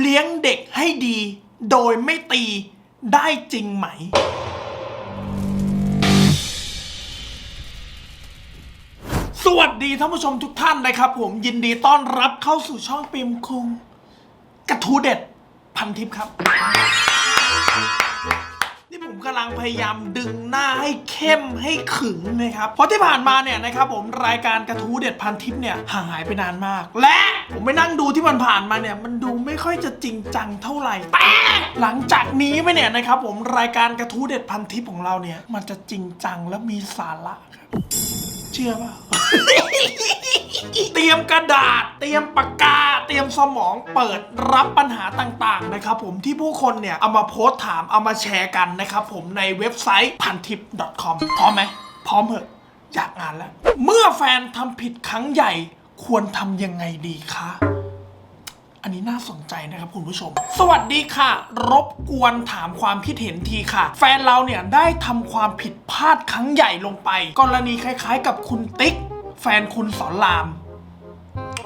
เลี้ยงเด็กให้ดี โดยไม่ตีได้จริงไหม สวัสดีท่านผู้ชมทุกท่านนะครับ ผมยินดีต้อนรับเข้าสู่ช่องปิมคุง กระทูเด็ดพันทิปครับ กำลังพยายามดึงหน้าให้เข้มให้ขึงนะครับเพราะที่ผ่านมาเนี่ยนะครับผมรายการกระทู้เด็ดพันทิปเนี่ยห่างหายไปนานมาก และผมไปนั่งดูที่มันผ่านมาเนี่ยมันดูไม่ค่อยจะจริงจังเท่าไหร่แต่หลังจากนี้ไปเนี่ยนะครับผมรายการกระทู้เด็ดพันทิปของเราเนี่ยมันจะจริงจังและมีสาระครับ เชื่อป่ะ เตรียมกระดาษ เตรียมปากกา เตรียมสมองเปิดรับปัญหาต่างๆนะครับผมที่ผู้คนเนี่ย เอามาโพสต์ถามเอามาแชร์กันนะครับผมในเว็บไซต์พันทิป .com พร้อมไหม พร้อมเหอะอยากงานแล้ว เมื่อแฟนทำผิดครั้งใหญ่ควรทำยังไงดีคะ อันนี้น่าสนใจนะครับคุณผู้ชม สวัสดีค่ะ รบกวนถามความคิดเห็นทีค่ะ แฟนเราเนี่ยได้ทำความผิดพลาดครั้งใหญ่ลงไป กรณีคล้ายๆ กับคุณติ๊ก แฟนคุณสอนราม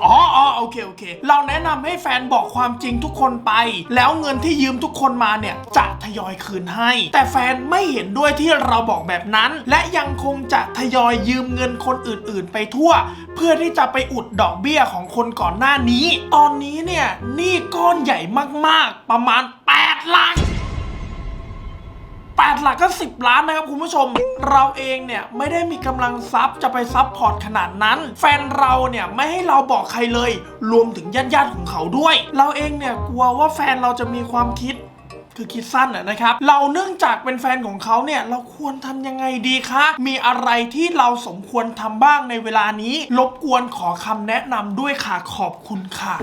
อ๋ออ๋อโอเคโอเค เราแนะนำให้แฟนบอกความจริงทุกคนไป แล้วเงินที่ยืมทุกคนมาเนี่ยจะทยอยคืนให้ แต่แฟนไม่เห็นด้วยที่เราบอกแบบนั้น และยังคงจะทยอยยืมเงินคนอื่นๆ ไปทั่ว เพื่อที่จะไปอุดดอกเบี้ยของคนก่อนหน้านี้ ตอนนี้เนี่ยหนี้ก้อนใหญ่มากๆ ประมาณ8ล้าน แปดหลักก็ 10 ล้านนะครับคุณผู้ชม เราเองเนี่ยไม่ได้มีกำลังทรัพย์จะไปซับพอร์ตขนาดนั้น แฟนเราเนี่ยไม่ให้เราบอกใครเลย รวมถึงญาติญาติๆของเขาด้วย เราเองเนี่ยกลัวว่าแฟนเราจะมีความคิดคือคิดสั้นนะครับ เราเนื่องจากเป็นแฟนของเขาเนี่ยเราควรทำยังไงดีคะ มีอะไรที่เราสมควรทำบ้างในเวลานี้ รบกวนขอคำแนะนำด้วยค่ะขอบคุณค่ะ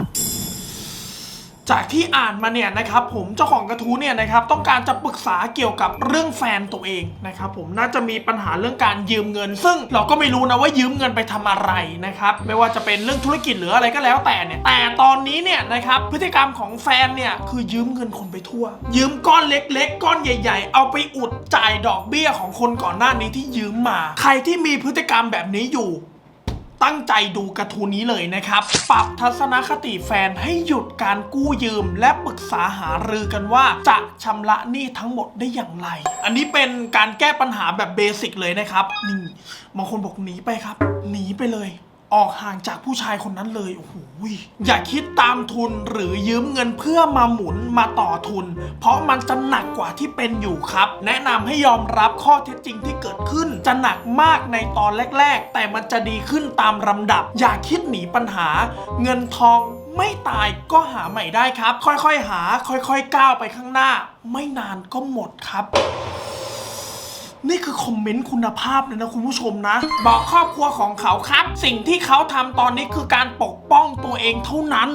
จากที่อ่านมาเนี่ยนะครับผมเจ้าของกระทู้เนี่ยนะครับต้องการจะปรึกษาเกี่ยวกับเรื่องแฟนตัวเองนะครับผมน่าจะมีปัญหาเรื่องการยืมเงิน ซึ่งเราก็ไม่รู้นะว่ายืมเงินไปทำอะไรนะครับไม่ว่าจะเป็นเรื่องธุรกิจหรืออะไรก็แล้วแต่เนี่ยแต่ตอนนี้เนี่ยนะครับพฤติกรรมของแฟนเนี่ยคือยืมเงินคนไปทั่ว ยืมก้อนเล็ก ๆ ก้อนใหญ่ ๆ เอาไปอุดจ่ายดอกเบี้ยของคนก่อนหน้านี้ที่ยืมมา ใครที่มีพฤติกรรมแบบนี้อยู่ ตั้งใจดูกระทูนนี้เลยนะครับ ปรับทัศนคติแฟนให้หยุดการกู้ยืม และปรึกษาหารือกันว่าจะชำระหนี้ทั้งหมดได้อย่างไร อันนี้เป็นการแก้ปัญหาแบบเบสิกเลยนะครับนี่บางคนบอกหนีไปครับ หนีไปเลย ออกห่างจากผู้ชายคนนั้นเลยโอ้โหอย่าคิดตามทุนหรือยืมเงินเพื่อมาหมุนมาต่อทุน เพราะมันจะหนักกว่าที่เป็นอยู่ครับ แนะนำให้ยอมรับข้อเท็จจริงที่เกิดขึ้น จะหนักมากในตอนแรก ๆ แต่มันจะดีขึ้นตามลำดับ อย่าคิดหนีปัญหา เงินทองไม่ตายก็หาใหม่ได้ครับ ค่อยๆหา ค่อยๆก้าวไปข้างหน้า ไม่นานก็หมดครับ นี่คือคอมเมนต์คุณภาพเลยนะคุณผู้ชมนะ บอกครอบครัวของเขาครับ สิ่งที่เขาทำตอนนี้คือการปกป้องตัวเองเท่านั้น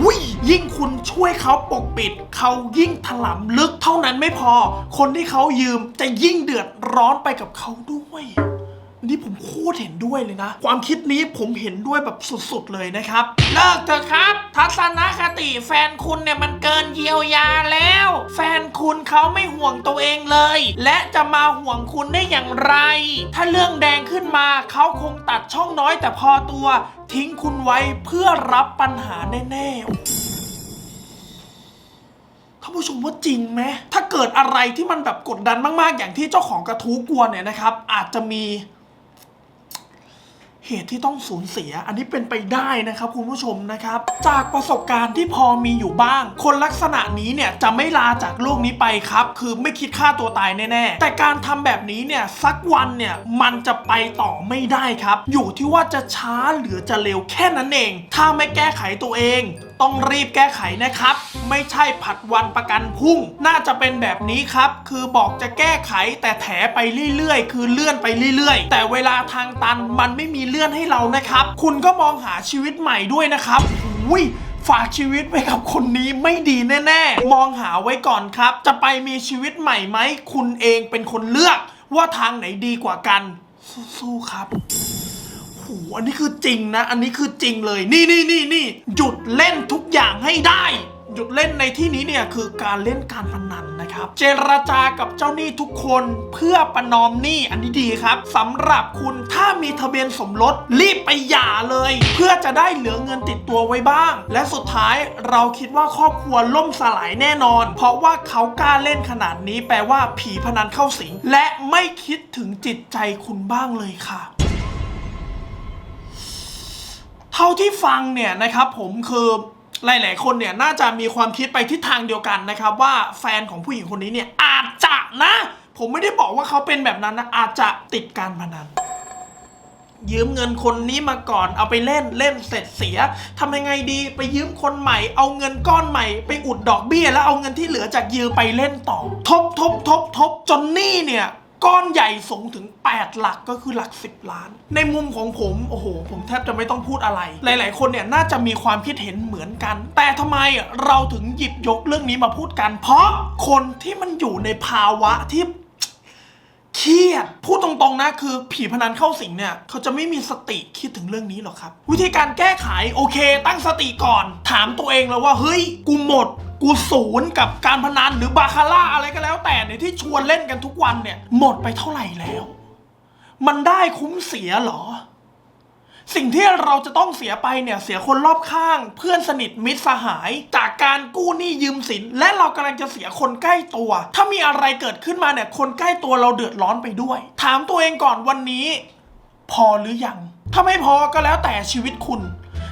อุ้ยยิ่งคุณช่วยเขาปกปิด เขายิ่งถลำลึกเท่านั้นไม่พอ คนที่เขายืมจะยิ่งเดือดร้อนไปกับเขาด้วย นี่ผมโคตรเห็นด้วยเลยนะ ความคิดนี้ผมเห็นด้วยแบบสุดๆเลยนะครับ เลิกเถอะครับ ทัศนคติแฟนคุณเนี่ยมันเกินเยียวยาแล้ว แฟนคุณเขาไม่ห่วงตัวเองเลย และจะมาห่วงคุณได้อย่างไร ถ้าเรื่องแดงขึ้นมาเขาคงตัดช่องน้อยแต่พอตัว ทิ้งคุณไว้เพื่อรับปัญหาแน่ๆท่านผู้ชมว่าจริงไหม ถ้าเกิดอะไรที่มันแบบกดดันมาก ๆ อย่างที่เจ้าของกระทู้กลัวเนี่ยนะครับ อาจจะมี เหตุที่ต้องสูญเสีย อันนี้เป็นไปได้นะครับคุณผู้ชมนะครับ จากประสบการณ์ที่พอมีอยู่บ้าง คนลักษณะนี้เนี่ยจะไม่ลาจากโลกนี้ไปครับ คือไม่คิดฆ่าตัวตายแน่ๆ แต่การทำแบบนี้เนี่ยสักวันเนี่ยมันจะไปต่อไม่ได้ครับ อยู่ที่ว่าจะช้าหรือจะเร็วแค่นั้นเอง ถ้าไม่แก้ไขตัวเอง ต้องรีบแก้ไขนะครับ ไม่ใช่ผัดวันประกันพรุ่ง น่าจะเป็นแบบนี้ครับ คือบอกจะแก้ไขแต่แถไปเรื่อยๆ คือเลื่อนไปเรื่อยๆ แต่เวลาทางตันมันไม่มีเลื่อนให้เรานะครับ คุณก็มองหาชีวิตใหม่ด้วยนะครับอุ้ยฝากชีวิตไว้กับคนนี้ไม่ดีแน่ๆ มองหาไว้ก่อนครับ จะไปมีชีวิตใหม่ไหม คุณเองเป็นคนเลือกว่าทางไหนดีกว่ากัน สู้ๆครับ หอันนี้คือจริงนะ อันนี้คือจริงเลย นี่นี่นี่นี่หยุดเล่นทุกอย่างให้ได้ หยุดเล่นในที่นี้เนี่ยคือการเล่นการพนันนะครับ เจรจากับเจ้าหนี้ทุกคนเพื่อประนอมหนี้อันนี้ดีครับสำหรับคุณถ้ามีทะเบียนสมรสรีบไปหย่าเลย เพื่อจะได้เหลือเงินติดตัวไว้บ้าง และสุดท้ายเราคิดว่าครอบครัวล่มสลายแน่นอน เพราะว่าเขากล้าเล่นขนาดนี้แปลว่าผีพนันเข้าสิงและไม่คิดถึงจิตใจคุณบ้างเลยค่ะ ท่าที่ฟังเนี่ยนะครับผมคือหลาย ๆ คนเนี่ยน่าจะมีความคิดไปทิศทางเดียวกันนะครับ ว่าแฟนของผู้หญิงคนนี้เนี่ยอาจจะนะ ผมไม่ได้บอกว่าเขาเป็นแบบนั้นนะอาจจะติดการพนันยืมเงินคนนี้มาก่อนเอาไปเล่นเล่นเสร็จเสียทำยังไงดีไปยืมคนใหม่ เอาเงินก้อนใหม่ ไปอุดดอกเบี้ย แล้วเอาเงินที่เหลือจากยืมไปเล่นต่อ ทบทบทบทบจนหนี้เนี่ย ก้อนใหญ่สูงถึง 8 หลักก็คือหลัก 10 ล้าน ในมุมของผม โอ้โห ผมแทบจะไม่ต้องพูดอะไร หลาย ๆ คนเนี่ยน่าจะมีความคิดเห็นเหมือนกัน แต่ทำไมเราถึงหยิบยกเรื่องนี้มาพูดกัน เพราะคนที่มันอยู่ในภาวะที่เครียดพูดตรงๆนะคือผีพนันเข้าสิงเนี่ยเขาจะไม่มีสติคิดถึงเรื่องนี้หรอกครับ วิธีการแก้ไขโอเค ตั้งสติก่อน ถามตัวเองแล้วว่าเฮ้ยกูหมด กูศูนย์กับการพนันหรือบาคาร่าอะไรก็แล้ว แต่เนี่ยที่ชวนเล่นกันทุกวันเนี่ย หมดไปเท่าไหร่แล้ว มันได้คุ้มเสียเหรอ สิ่งที่เราจะต้องเสียไปเนี่ยเสียคนรอบข้าง เพื่อนสนิทมิตรสหาย จากการกู้หนี้ยืมสิน และเรากำลังจะเสียคนใกล้ตัว ถ้ามีอะไรเกิดขึ้นมาเนี่ยคนใกล้ตัวเราเดือดร้อนไปด้วย ถามตัวเองก่อนวันนี้ พอหรือยังถ้าไม่พอก็แล้วแต่ชีวิตคุณ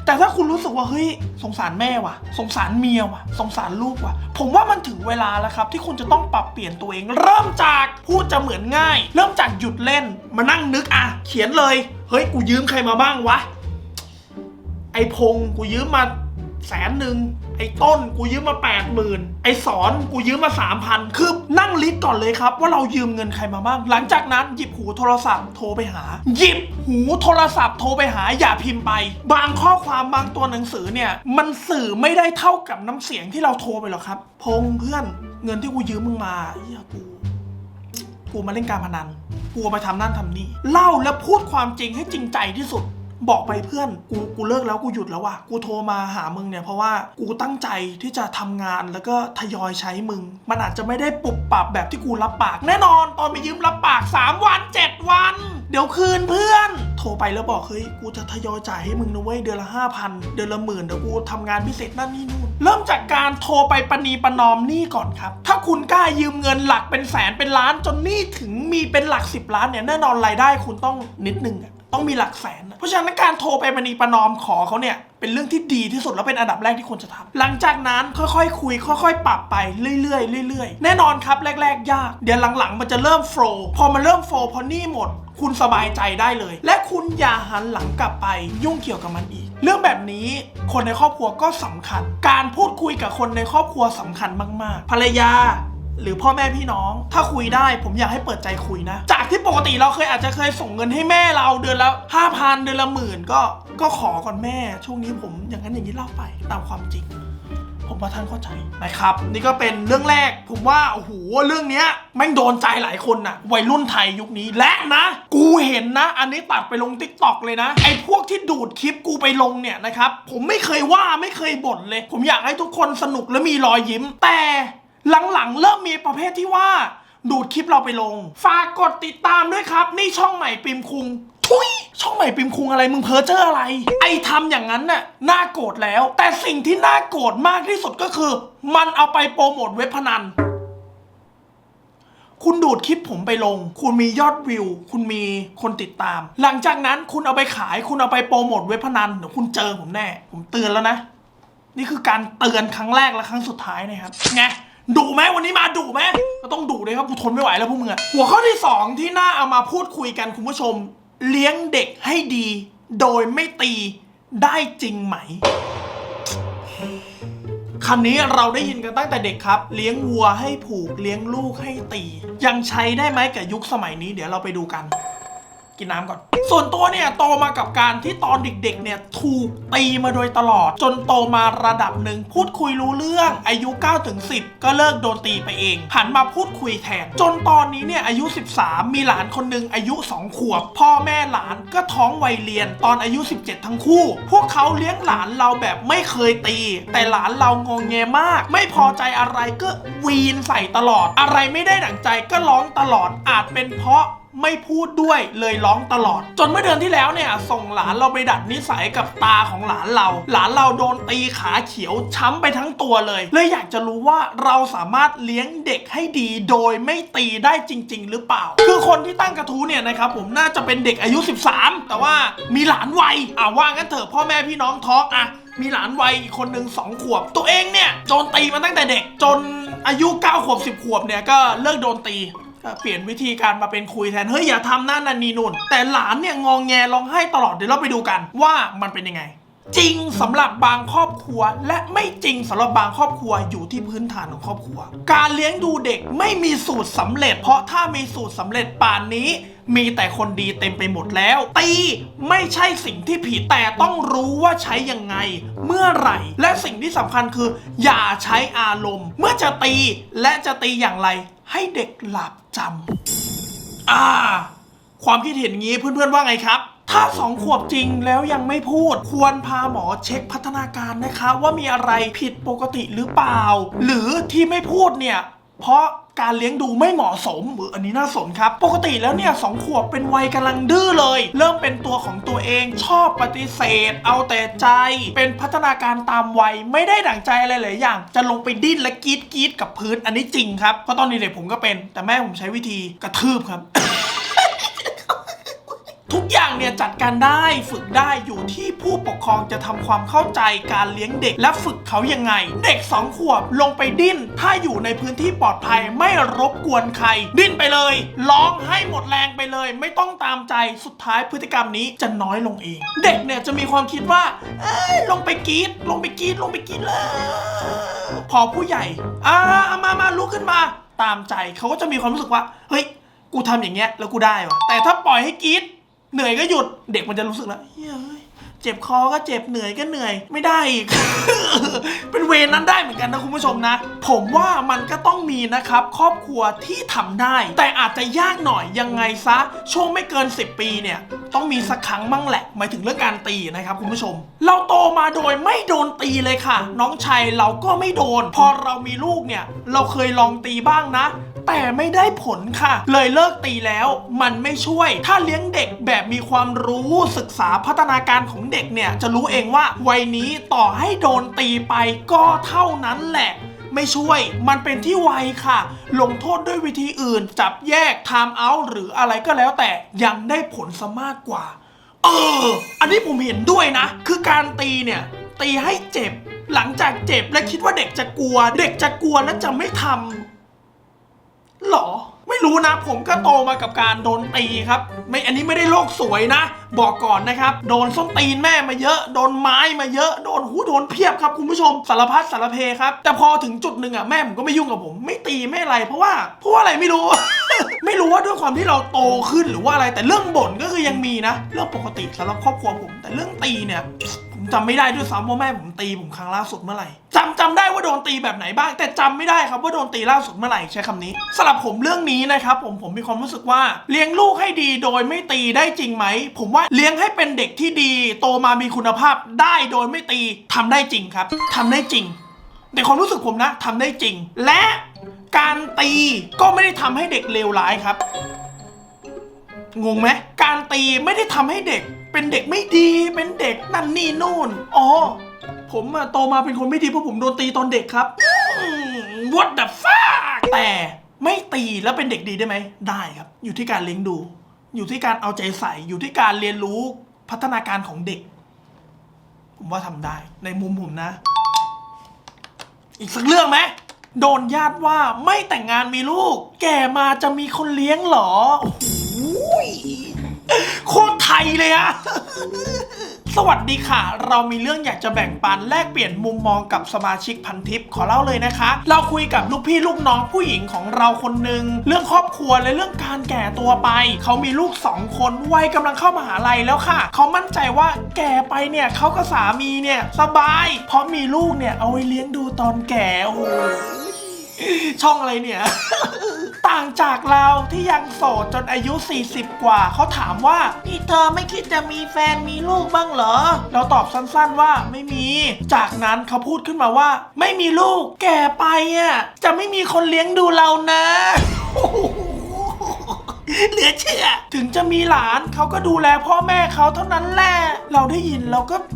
แต่ถ้าคุณรู้สึกว่าเฮ้ยสงสารแม่ว่ะ สงสารเมียว่ะ สงสารลูกว่ะ ผมว่ามันถึงเวลาแล้วครับ ที่คุณจะต้องปรับเปลี่ยนตัวเอง เริ่มจากพูดจะเหมือนง่าย เริ่มจากหยุดเล่นมานั่งนึกอะ เขียนเลย เฮ้ยกูยืมใครมาบ้างวะไอพงกูยืมมาแสนหนึ่ง ไอ้ต้นกูยืมมาแปดหมื่นไอ้สอนกูยืมมาสามพันคือนั่งลิสต์ก่อนเลยครับ ว่าเรายืมเงินใครมาบ้าง หลังจากนั้นหยิบหูโทรศัพท์โทรไปหา หยิบหูโทรศัพท์โทรไปหาอย่าพิมพ์ไป บางข้อความบางตัวหนังสือเนี่ย มันสื่อไม่ได้เท่ากับน้ำเสียงที่เราโทรไปหรอกครับ พงเพื่อนเงินที่กูยืมมึงมาเฮียกูกูมาเล่นการพนันกูเอาไปทำนั่นทำนี่เล่าและพูดความจริงให้จริงใจที่สุด บอกไปเพื่อนกูกูเลิกแล้วกูหยุดแล้วว่ะกูโทรมาหามึงเนี่ยเพราะว่ากูตั้งใจที่จะทำงานแล้วก็ทยอยใช้มึง มันอาจจะไม่ได้ปุบปับแบบที่กูรับปาก แน่นอนตอนไปยืมรับปาก 3 วัน 7 วัน เดี๋ยวคืนเพื่อน โทรไปแล้วบอกเฮ้ยกูจะทยอยจ่ายให้มึงนะเว้ยเดือนละห้าพันเดือนละหมื่นเดี๋ยวกูทำงานพิเศษนั่นนี่นู่นเริ่มจากการโทรไปประนีประนอมหนี้ก่อนครับ ถ้าคุณกล้ายืมเงินหลักเป็นแสนเป็นล้านจนหนี้ถึงมีเป็นหลัก 10 ล้านเนี่ยแน่นอนรายได้คุณต้องนิดนึงอะ ต้องมีหลักแสน เพราะฉะนั้นการโทรไปประนีประนอมขอเขาเนี่ยเป็นเรื่องที่ดีที่สุดแล้วเป็นอันดับแรกที่ควรจะทำหลังจากนั้นค่อยๆคุย ค่อย ๆ ปรับไปเรื่อยๆเรื่อยๆ แน่นอนครับแรก ๆ ยาก เดี๋ยวหลังๆ มันจะเริ่มโฟล์พอมันเริ่มโฟล์พอนี้หมด คุณสบายใจได้เลย และคุณอย่าหันหลังกลับไปยุ่งเกี่ยวกับมันอีก เรื่องแบบนี้คนในครอบครัวก็สำคัญ การพูดคุยกับคนในครอบครัวสำคัญมาก ๆ ภรรยา หรือพ่อแม่พี่น้อง ถ้าคุยได้ผมอยากให้เปิดใจคุยนะ จากที่ปกติเราเคยอาจจะเคยส่งเงินให้แม่เราเดือนละห้าพันเดือนละหมื่นก็ก็ขอก่อนแม่ ช่วงนี้ผมอย่างนั้นอย่างนี้เล่าไปตามความจริง ผมว่าท่านเข้าใจนะครับ นี่ก็เป็นเรื่องแรก ผมว่าโอ้โหเรื่องเนี้ยแม่งโดนใจหลายคนน่ะ วัยรุ่นไทยยุคนี้และนะ กูเห็นนะ อันนี้ตัดไปลงทิกตอกเลยนะ ไอ้พวกที่ดูดคลิปกูไปลงเนี่ยนะครับ ผมไม่เคยว่าไม่เคยบ่นเลย ผมอยากให้ทุกคนสนุกและมีรอยยิ้มแต่ หลังๆ เริ่มมีประเภทที่ว่า ดูดคลิปเราไปลง ฝากกดติดตามด้วยครับ นี่ช่องใหม่ปิมคุงทุยช่องใหม่ปิมคุงอะไรมึงเพ้อเจ้ออะไร ไอ้ทำอย่างนั้นน่ะน่าโกรธแล้ว แต่สิ่งที่น่าโกรธมากที่สุดก็คือ มันเอาไปโปรโมทเว็บพนัน คุณดูดคลิปผมไปลง คุณมียอดวิว คุณมีคนติดตาม หลังจากนั้นคุณเอาไปขาย คุณเอาไปโปรโมทเว็บพนันเดี๋ยวคุณเจอผมแน่ ผมเตือนแล้วนะ นี่คือการเตือนครั้งแรกและครั้งสุดท้ายนะครับไง ดุไหมวันนี้มาดุไหมก็ต้องดุเลยครับกูทนไม่ไหวแล้วพวกมึงอะหัวข้อที่สองที่น่าเอามาพูดคุยกันคุณผู้ชม เลี้ยงเด็กให้ดี โดยไม่ตีได้จริงไหมคำนี้เราได้ยินกันตั้งแต่เด็กครับ เลี้ยงวัวให้ผูกเลี้ยงลูกให้ตี ยังใช้ได้ไหมกับยุคสมัยนี้ เดี๋ยวเราไปดูกัน กินน้ำก่อน ส่วนตัวเนี่ยโตมากับการที่ตอนเด็กๆเนี่ยถูกตีมาโดยตลอด จนโตมาระดับหนึ่งพูดคุยรู้เรื่องอายุ9ถึง10 ก็เลิกโดนตีไปเองหันมาพูดคุยแทน จนตอนนี้เนี่ยอายุ 13 มีหลานคนหนึ่งอายุ 2 ขวบ พ่อแม่หลานก็ท้องวัยเรียนตอนอายุ 17 ทั้งคู่ พวกเขาเลี้ยงหลานเราแบบไม่เคยตี แต่หลานเรางงแงมาก ไม่พอใจอะไรก็วีนใส่ตลอด อะไรไม่ได้ดั่งใจก็ร้องตลอดอาจเป็นเพราะ ไม่พูดด้วยเลยร้องตลอด จนเมื่อเดือนที่แล้วเนี่ย ส่งหลานเราไปดัดนิสัยกับตาของหลานเรา หลานเราโดนตีขาเขียวช้ำไปทั้งตัวเลยเลยอยากจะรู้ว่าเราสามารถเลี้ยงเด็กให้ดีโดยไม่ตีได้จริง ๆ หรือเปล่า คือคนที่ตั้งกระทู้เนี่ยนะครับผมน่าจะเป็นเด็กอายุ 13 แต่ว่ามีหลานวัยอะว่างั้นเถอะพ่อแม่พี่น้องท้องอะมีหลานวัยอีกคนหนึ่งสองขวบ ตัวเองเนี่ยโดนตีมาตั้งแต่เด็กจนอายุ9ขวบ 10 ขวบเนี่ยก็เลิกโดนตี เปลี่ยนวิธีการมาเป็นคุยแทน เฮ้ยอย่าทำนั่นนันนี่นุ่น แต่หลานเนี่ยงองแงร้องไห้ตลอด เดี๋ยวเราไปดูกันว่ามันเป็นยังไง จริงสำหรับบางครอบครัว และไม่จริงสำหรับบางครอบครัวอยู่ที่พื้นฐานของครอบครัว การเลี้ยงดูเด็กไม่มีสูตรสำเร็จ เพราะถ้ามีสูตรสำเร็จป่านนี้มีแต่คนดีเต็มไปหมดแล้ว ตีไม่ใช่สิ่งที่ผิดแต่ต้องรู้ว่าใช้ยังไง เมื่อไหร่ และสิ่งที่สำคัญคือ อย่าใช้อารมณ์ เมื่อจะตีและจะตีอย่างไร ให้เด็กหลับจำอ่า ความคิดเห็นงี้เพื่อนๆว่าไงครับ ถ้าสองขวบจริงแล้วยังไม่พูด ควรพาหมอเช็คพัฒนาการนะคะ ว่ามีอะไรผิดปกติหรือเปล่า หรือที่ไม่พูดเนี่ย เพราะการเลี้ยงดูไม่เหมาะสมเอออันนี้น่าสนครับ ปกติแล้วเนี่ยสองขวบเป็นวัยกำลังดื้อเลย เริ่มเป็นตัวของตัวเองชอบปฏิเสธ เอาแต่ใจ เป็นพัฒนาการตามวัยไม่ได้ดั่งใจอะไรหลายอย่าง จะลงไปดิ้นและกรีดกรีดกับพื้นอันนี้จริงครับเพราะตอนนี้เด็กผมก็เป็น แต่แม่ผมใช้วิธีกระทืบครับ ทุกอย่างเนี่ยจัดการได้ฝึกได้อยู่ที่ผู้ปกครองจะทำความเข้าใจการเลี้ยงเด็ก และฝึกเขายังไง เด็กสองขวบลงไปดิ้น ถ้าอยู่ในพื้นที่ปลอดภัยไม่รบกวนใคร ดิ้นไปเลย ร้องให้หมดแรงไปเลย ไม่ต้องตามใจสุดท้ายพฤติกรรมนี้จะน้อยลงเอง เด็กเนี่ยจะมีความคิดว่าเอ้ยลงไปกรีดลงไปกรีดลงไปกรีดเลยพอผู้ใหญ่อ่าเอามามาลุกขึ้นมา ตามใจเขาก็จะมีความรู้สึกว่า เฮ้ย กูทำอย่างเงี้ยแล้วกูได้วะแต่ถ้าปล่อยให้กรีด เหนื่อยก็หยุดเด็กมันจะรู้สึกแล้วเฮ้ยเจ็บคอก็เจ็บเหนื่อยก็เหนื่อย ไม่ได้อีก เป็นเวรนั้นได้เหมือนกันนะคุณผู้ชมนะ ผมว่ามันก็ต้องมีนะครับ ครอบครัวที่ทำได้ แต่อาจจะยากหน่อยยังไงซะ ช่วงไม่เกิน 10 ปีเนี่ย ต้องมีสักครั้งมั่งแหละหมายถึงเรื่องการตีนะครับคุณผู้ชม เราโตมาโดยไม่โดนตีเลยค่ะ น้องชายเราก็ไม่โดน พอเรามีลูกเนี่ย เราเคยลองตีบ้างนะ แต่ไม่ได้ผลค่ะ เลยเลิกตีแล้วมันไม่ช่วย ถ้าเลี้ยงเด็กแบบมีความรู้ศึกษาพัฒนาการของเด็กเนี่ย จะรู้เองว่าวัยนี้ต่อให้โดนตีไปก็เท่านั้นแหละไม่ช่วย มันเป็นที่วัยค่ะ ลงโทษด้วยวิธีอื่น จับแยกไทม์เอาท์หรืออะไรก็แล้วแต่ยังได้ผลซะมากกว่า เออ อันนี้ผมเห็นด้วยนะ คือการตีเนี่ย ตีให้เจ็บ หลังจากเจ็บและคิดว่าเด็กจะกลัว เด็กจะกลัวและจะไม่ทำ หรอ ไม่รู้นะ ผมก็โตมากับการโดนตีครับ ไม่อันนี้ไม่ได้โลกสวยนะ บอกก่อนนะครับ โดนส้นตีนแม่มาเยอะ โดนไม้มาเยอะ โดนหูโดนเพียบครับคุณผู้ชมสารพัดสารเพครับ แต่พอถึงจุดหนึ่งอะแม่ผมก็ไม่ยุ่งกับผม ไม่ตีไม่อะไร เพราะว่าเพราะว่าอะไรไม่รู้ ไม่รู้ว่าด้วยความที่เราโตขึ้นหรือว่าอะไรแต่เรื่องบ่นก็คือยังมีนะ เรื่องปกติสำหรับครอบครัวผม แต่เรื่องตีเนี่ย จำไม่ได้ด้วยซ้ำว่าแม่ผมตีผมครั้งล่าสุดเมื่อไหร่จำจำได้ว่าโดนตีแบบไหนบ้าง แต่จำไม่ได้ครับว่าโดนตีล่าสุดเมื่อไหร่ใช้คำนี้สำหรับผมเรื่องนี้นะครับผมผมมีความรู้สึกว่าเลี้ยงลูกให้ดีโดยไม่ตีได้จริงไหม ผมว่าเลี้ยงให้เป็นเด็กที่ดี โตมามีคุณภาพได้โดยไม่ตีทำได้จริงครับทำได้จริงในความรู้สึกผมนะทำได้จริง และการตีก็ไม่ได้ทำให้เด็กเลวร้ายครับงงไหมการตีไม่ได้ทำให้เด็ก เป็นเด็กไม่ดีเป็นเด็กนั่นนี่นู่นอ๋อผมอะโตมาเป็นคนไม่ดีเพราะผมโดนตีตอนเด็กครับอืม what the fuck แต่ไม่ตีแล้วเป็นเด็กดีได้ไหม ได้ครับ อยู่ที่การเลี้ยงดู อยู่ที่การเอาใจใส่ อยู่ที่การเรียนรู้พัฒนาการของเด็ก ผมว่าทำได้ ในมุมผมนะ อีกสักเรื่องไหม โดนญาติว่าไม่แต่งงานมีลูก แก่มาจะมีคนเลี้ยงเหรอ โอ้โหโคตร ยเลยอะสวัสดีค่ะ เรามีเรื่องอยากจะแบ่งปันแลกเปลี่ยนมุมมองกับสมาชิกพันทิปขอเล่าเลยนะคะ เราคุยกับลูกพี่ลูกน้องผู้หญิงของเราคนหนึ่งเรื่องครอบครัวและเรื่องการแก่ตัวไป เขามีลูกสองคนวัยกำลังเข้ามหาลัยแล้วค่ะ เขามั่นใจว่าแก่ไปเนี่ยเขากับสามีเนี่ยสบาย เพราะมีลูกเนี่ยเอาไว้เลี้ยงดูตอนแก่โอ้ ช่องอะไรเนี่ย ต่างจากเราที่ยังโสดจนอายุ 40 กว่า เขาถามว่านี่เธอไม่คิดจะมีแฟนมีลูกบ้างเหรอ เราตอบสั้นๆว่าไม่มี จากนั้นเขาพูดขึ้นมาว่า ไม่มีลูกแก่ไปอะจะไม่มีคนเลี้ยงดูเรานะเหลือเชื่อ ถึงจะมีหลานเขาก็ดูแลพ่อแม่เขาเท่านั้นแหละ เราได้ยินเราก็แหม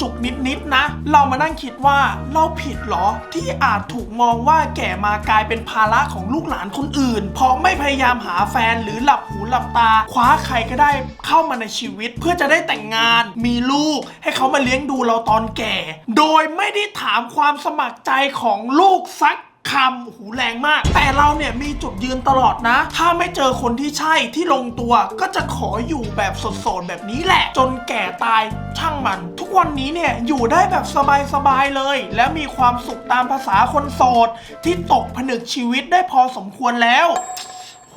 จุกนิดๆนะ เรามานั่งคิดว่าเราผิดเหรอที่อาจถูกมองว่าแก่มากลายเป็นภาระของลูกหลานคนอื่น เพราะไม่พยายามหาแฟนหรือหลับหูหลับตา คว้าใครก็ได้เข้ามาในชีวิต เพื่อจะได้แต่งงาน มีลูก ให้เขามาเลี้ยงดูเราตอนแก่ โดยไม่ได้ถามความสมัครใจของลูกสัก คำหูแรงมาก แต่เราเนี่ยมีจุดยืนตลอดนะ ถ้าไม่เจอคนที่ใช่ที่ลงตัวก็จะขออยู่แบบสดๆแบบนี้แหละ จนแก่ตายช่างมัน ทุกวันนี้เนี่ยอยู่ได้แบบสบายๆเลย และมีความสุขตามภาษาคนโสดที่ตกผนึกชีวิตได้พอสมควรแล้ว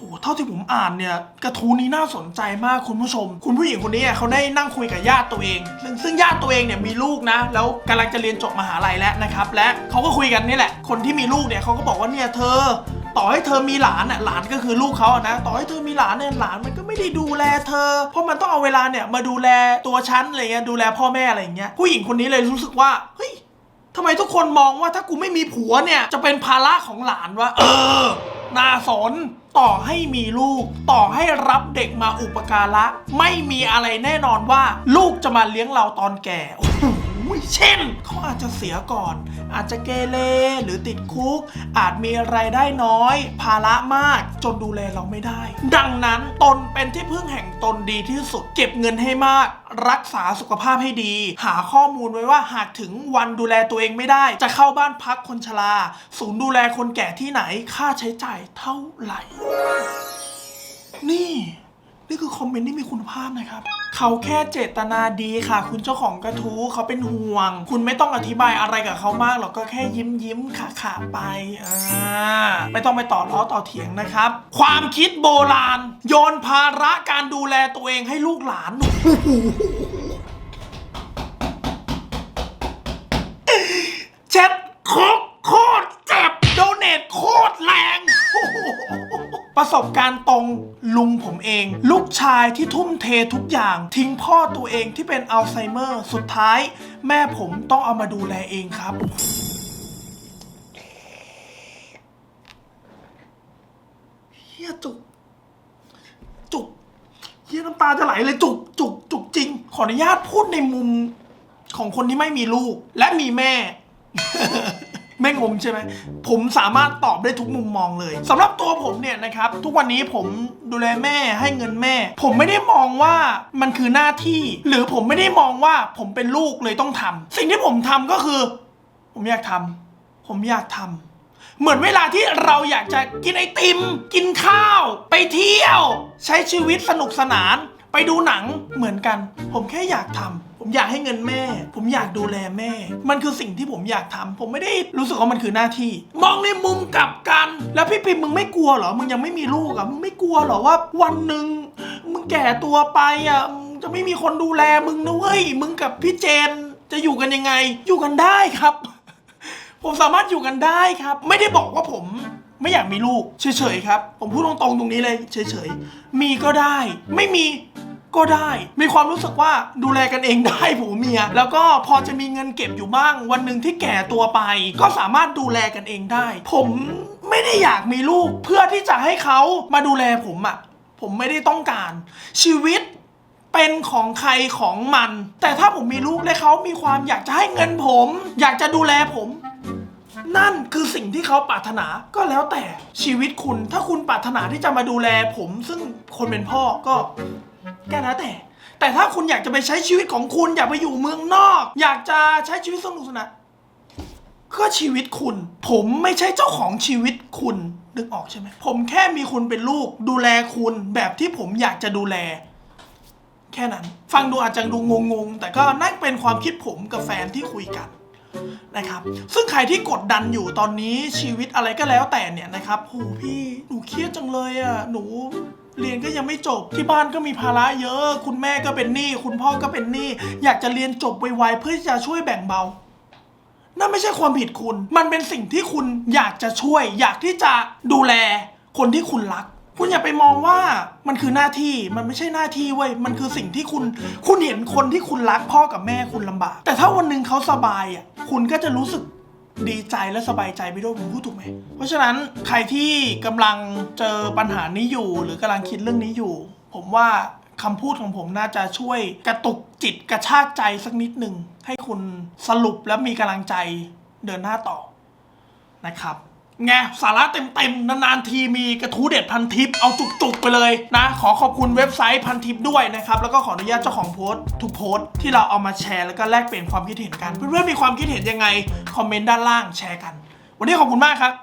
หเท่าที่ผมอ่านเนี่ยกระทู้นี้น่าสนใจมากคุณผู้ชม คุณผู้หญิงคนนี้เขาได้นั่งคุยกับญาติตัวเอง ซึ่งซึ่งญาติตัวเองเนี่ยมีลูกนะ แล้วกำลังจะเรียนจบมหาลัยแล้วนะครับ และเขาก็คุยกันนี่แหละ คนที่มีลูกเนี่ยเขาก็บอกว่าเนี่ยเธอต่อให้เธอมีหลานอะหลานก็คือลูกเขาอะนะต่อให้เธอมีหลานเนี่ยหลานมันก็ไม่ได้ดูแลเธอ เพราะมันต้องเอาเวลาเนี่ยมาดูแลตัวฉันอะไรเงี้ยดูแลพ่อแม่อะไรเงี้ยผู้หญิงคนนี้เลยรู้สึกว่าเฮ้ยทำไมทุกคนมองว่าถ้ากูไม่มีผัวเนี่ยจะเป็นภาระของหลานวะเออ น่าสน ต่อให้มีลูก ต่อให้รับเด็กมาอุปการะ ไม่มีอะไรแน่นอนว่า ลูกจะมาเลี้ยงเราตอนแก่ เช่น เขาอาจจะเสียก่อน อาจจะเกเรหรือติดคุก อาจมีรายได้น้อย ภาระมาก จนดูแลเราไม่ได้ ดังนั้นตนเป็นที่พึ่งแห่งตนดีที่สุด เก็บเงินให้มาก รักษาสุขภาพให้ดี หาข้อมูลไว้ว่าหากถึงวันดูแลตัวเองไม่ได้ จะเข้าบ้านพักคนชรา ศูนย์ดูแลคนแก่ที่ไหน ค่าใช้จ่ายเท่าไหร่ นี่ เมนต์ที่มีคุณภาพนะครับ เขาแค่เจตนาดีค่ะ คุณเจ้าของกระทู้เขาเป็นห่วง คุณไม่ต้องอธิบายอะไรกับเขามากหรอกก็แค่ยิ้มยิ้มขาขาไปอ่าไม่ต้องไปต่อล้อต่อเถียงนะครับ ความคิดโบราณ โยนภาระการดูแลตัวเองให้ลูกหลานช็ดโคกโคตรเจ็บ โดเนทโคตรแรง ประสบการณ์ตรงลุงผมเอง ลูกชายที่ทุ่มเททุกอย่าง ทิ้งพ่อตัวเองที่เป็นอัลไซเมอร์ สุดท้าย แม่ผมต้องเอามาดูแลเองครับ เฮียจุก จุกเฮียน้ำตาจะไหลเลยจุกจุกจุกจริง ขออนุญาตพูดในมุมของคนที่ไม่มีลูก และมีแม่ ไม่งงใช่ไหมผมสามารถตอบได้ทุกมุมมองเลยสำหรับตัวผมเนี่ยนะครับทุกวันนี้ผมดูแลแม่ให้เงินแม่ ผมไม่ได้มองว่ามันคือหน้าที่ หรือผมไม่ได้มองว่าผมเป็นลูกเลยต้องทำสิ่งที่ผมทำก็คือ ผมอยากทำผมอยากทำเหมือนเวลาที่เราอยากจะกินไอติม กินข้าว ไปเที่ยว ใช้ชีวิตสนุกสนาน ไปดูหนังเหมือนกัน ผมแค่อยากทำผมอยากให้เงินแม่ ผมอยากดูแลแม่ มันคือสิ่งที่ผมอยากทำผมไม่ได้รู้สึกว่ามันคือหน้าที่ มองในมุมกลับกัน แล้วพี่ปิมมึงไม่กลัวเหรอมึงยังไม่มีลูกอะมึงไม่กลัวเหรอว่าวันหนึ่งมึงแก่ตัวไปอะมึงจะไม่มีคนดูแลมึงนะเว้ยมึงกับพี่เจนจะอยู่กันยังไง อยู่กันได้ครับ ผมสามารถอยู่กันได้ครับ ไม่ได้บอกว่าผมไม่อยากมีลูก เฉยๆครับ ผมพูดตรงๆตรงนี้เลย เฉยๆมีก็ได้ ไม่มี ก็ได้ มีความรู้สึกว่าดูแลกันเองได้ผมเมีย แล้วก็พอจะมีเงินเก็บอยู่บ้าง วันหนึ่งที่แก่ตัวไป ก็สามารถดูแลกันเองได้ ผมไม่ได้อยากมีลูกเพื่อที่จะให้เขามาดูแลผมอะผมไม่ได้ต้องการ ชีวิตเป็นของใครของมัน แต่ถ้าผมมีลูกและเขามีความอยากจะให้เงินผม อยากจะดูแลผม นั่นคือสิ่งที่เขาปรารถนาก็แล้วแต่ชีวิตคุณ ถ้าคุณปรารถนาที่จะมาดูแลผม ซึ่งคนเป็นพ่อก็ แค่แล้วแต่ แต่ถ้าคุณอยากจะไปใช้ชีวิตของคุณ อยากไปอยู่เมืองนอก อยากจะใช้ชีวิตสนุกสนานก็ชีวิตคุณ ผมไม่ใช่เจ้าของชีวิตคุณนึกออกใช่ไหมผมแค่มีคุณเป็นลูก ดูแลคุณแบบที่ผมอยากจะดูแล แค่นั้น ฟังดูอาจจะดูงงๆ แต่ก็นั่นเป็นความคิดผมกับแฟนที่คุยกันนะครับ ซึ่งใครที่กดดันอยู่ตอนนี้ชีวิตอะไรก็แล้วแต่เนี่ยนะครับโหพี่หนูเครียดจังเลยอะ่ะหนู เรียนก็ยังไม่จบที่บ้านก็มีภาระเยอะ คุณแม่ก็เป็นหนี้คุณพ่อก็เป็นหนี้อยากจะเรียนจบไวๆเพื่อที่จะช่วยแบ่งเบานั่นไม่ใช่ความผิดคุณ มันเป็นสิ่งที่คุณอยากจะช่วย อยากที่จะดูแลคนที่คุณรัก คุณอย่าไปมองว่ามันคือหน้าที่ มันไม่ใช่หน้าที่เว้ย มันคือสิ่งที่คุณ คุณเห็นคนที่คุณรักพ่อกับแม่คุณลำบาก แต่ถ้าวันหนึ่งเขาสบายอะ คุณก็จะรู้สึก ดีใจและสบายใจไปด้วยผมพูดถูกไหม เพราะฉะนั้นใครที่กำลังเจอปัญหานี้อยู่ หรือกำลังคิดเรื่องนี้อยู่ ผมว่าคำพูดของผมน่าจะช่วยกระตุกจิตกระชากใจสักนิดหนึ่งให้คุณสรุปและมีกำลังใจเดินหน้าต่อนะครับ ไงสาระเต็มๆ นานๆทีมีกระทู้เด็ดพันทิป เอาจุกๆ ไปเลยนะ ขอขอบคุณเว็บไซต์พันทิปด้วยนะครับ แล้วก็ขออนุญาตเจ้าของโพสต์ทุกโพสต์ที่เราเอามาแชร์แล้วก็แลกเปลี่ยนความคิดเห็นกัน เพื่อนๆมีความคิดเห็นยังไง คอมเมนต์ด้านล่างแชร์กัน วันนี้ขอบคุณมากครับ